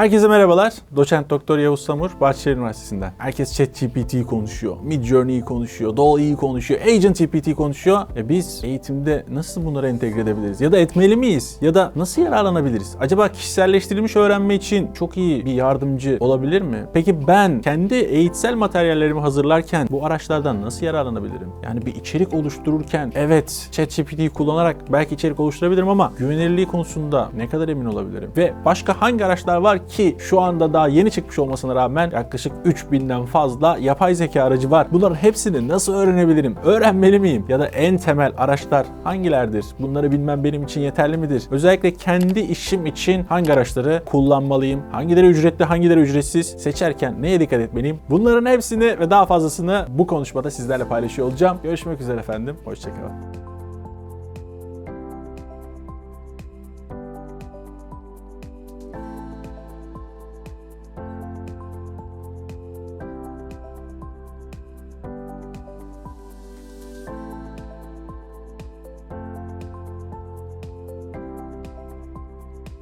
Herkese merhabalar. Doçent Doktor Yavuz Samur, Bahçeşehir Üniversitesi'nden. Herkes ChatGPT konuşuyor, Midjourney'i konuşuyor, DALL-E'yi konuşuyor, Agent GPT konuşuyor. E biz eğitimde nasıl bunları entegre edebiliriz? Ya da etmeli miyiz? Ya da nasıl yararlanabiliriz? Acaba kişiselleştirilmiş öğrenme için çok iyi bir yardımcı olabilir mi? Peki ben kendi eğitsel materyallerimi hazırlarken bu araçlardan nasıl yararlanabilirim? Yani bir içerik oluştururken evet ChatGPT'yi kullanarak belki içerik oluşturabilirim ama güvenilirliği konusunda ne kadar emin olabilirim? Ve başka hangi araçlar var ki şu anda daha yeni çıkmış olmasına rağmen yaklaşık 3000'den fazla yapay zeka aracı var. Bunların hepsini nasıl öğrenebilirim? Öğrenmeli miyim? Ya da en temel araçlar hangilerdir? Bunları bilmem benim için yeterli midir? Özellikle kendi işim için hangi araçları kullanmalıyım? Hangileri ücretli, hangileri ücretsiz? Seçerken neye dikkat etmeliyim? Bunların hepsini ve daha fazlasını bu konuşmada sizlerle paylaşıyor olacağım. Görüşmek üzere efendim. Hoşçakalın.